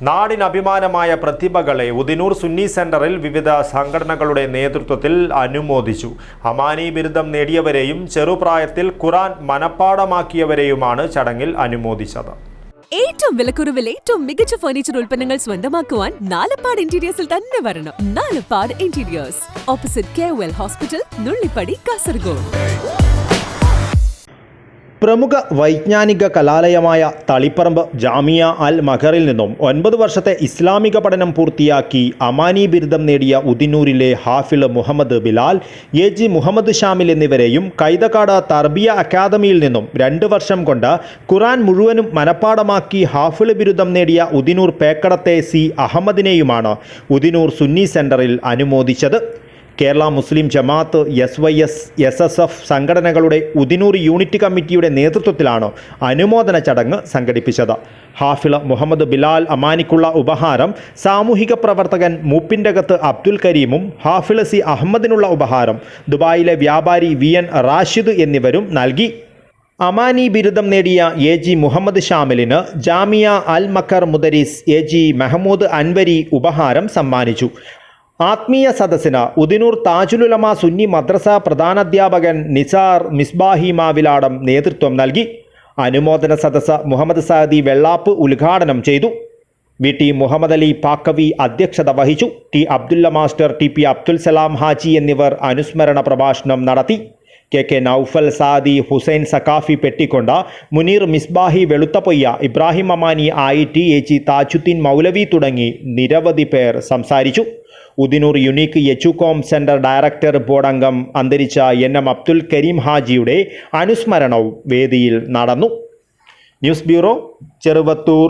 നാടിനഭിമാനമായ പ്രതിഭകളെ ഉദിനൂർ സുന്നി സെന്ററിൽ വിവിധ സംഘടനകളുടെ നേതൃത്വത്തിൽ അനുമോദിച്ചു. അമാനി ബിരുദം നേടിയവരെയും ചെറുപ്രായത്തിൽ ഖുറാൻ മനഃപ്പാടമാക്കിയവരെയുമാണ് ചടങ്ങിൽ അനുമോദിച്ചത്. ഏറ്റവും വിലക്കുറവിൽ ഏറ്റവും മികച്ച ഫർണിച്ചർ ഉൽപ്പന്നങ്ങൾ സ്വന്തമാക്കുവാൻ നാലപ്പാട് ഇന്റീരിയേഴ്സിൽ തന്നെ വരണം. Nalappad interiors opposite K hospital Nullippadi Kasaragod പ്രമുഖ വൈജ്ഞാനിക കലാലയമായ തളിപ്പറമ്പ് ജാമിയ അൽ മഹറിൽ നിന്നും ഒൻപത് വർഷത്തെ ഇസ്ലാമിക പഠനം പൂർത്തിയാക്കി അമാനി ബിരുദം നേടിയ ഉദിനൂരിലെ ഹാഫിൾ മുഹമ്മദ് ബിലാൽ എ ജി മുഹമ്മദ് ഷാമിൽ എന്നിവരെയും കൈതക്കാട് തർബിയ അക്കാദമിയിൽ നിന്നും രണ്ട് വർഷം കൊണ്ട് ഖുറാൻ മുഴുവനും മനഃപ്പാടമാക്കി ഹാഫിൾ ബിരുദം നേടിയ ഉദിനൂർ പേക്കടത്തെ സി അഹമ്മദിനെയുമാണ് ഉദിനൂർ സുന്നി സെന്ററിൽ അനുമോദിച്ചത്. Kerala Muslim Jamaat S Y S S S F സംഘടനകളുടെ ഉദിനൂർ യൂണിറ്റ് കമ്മിറ്റിയുടെ നേതൃത്വത്തിലാണ് അനുമോദന ചടങ്ങ് സംഘടിപ്പിച്ചത്. ഹാഫിള മുഹമ്മദ് ബിലാൽ അമാനിക്കുള്ള ഉപഹാരം സാമൂഹിക പ്രവർത്തകൻ മൂപ്പിന്റകത്ത് അബ്ദുൽ കരീമും ഹാഫിള സി അഹമ്മദിനുള്ള ഉപഹാരം ദുബായിലെ വ്യാപാരി വി എൻ റാഷിദ് എന്നിവരും നൽകി. അമാനി ബിരുദം നേടിയ എ ജി മുഹമ്മദ് ഷാമിലിന് ജാമിയ അൽ മക്കർ മുദരീസ് എ ജി മെഹമ്മൂദ് അൻവരി ഉപഹാരം സമ്മാനിച്ചു. ആത്മീയ സദസ്സിന് ഉദിനൂർ താജുലുലമ സുന്നി മദ്രസ പ്രധാനാധ്യാപകൻ നിസാർ മിസ്ബാഹി മാവിലാടം നേതൃത്വം നൽകി. അനുമോദന സദസ്സ് മുഹമ്മദ് സാദി വെള്ളാപ്പ് ഉദ്ഘാടനം ചെയ്തു. വി ടി മുഹമ്മദ് അലി പാക്കവി അധ്യക്ഷത വഹിച്ചു. T Abdulla master T P Abdul Salam Haji എന്നിവർ അനുസ്മരണ പ്രഭാഷണം നടത്തി. കെ കെ നൌഫൽ സാദി ഹുസൈൻ സക്കാഫി പെട്ടിക്കൊണ്ട മുനീർ മിസ്ബാഹി വെളുത്തപ്പൊയ്യ ഇബ്രാഹിം അമാനി ആയി T A G Tajuddin Maulavi തുടങ്ങി നിരവധി പേർ സംസാരിച്ചു. ഉദിനൂർ യുണീക്ക് യച്ചുകോം സെന്റർ ഡയറക്ടർ ബോർഡ് അംഗം അന്തരിച്ച എൻ എം അബ്ദുൽ കരീം ഹാജിയുടെ അനുസ്മരണവും വേദിയിൽ നടന്നു. News bureau Cheruvathur.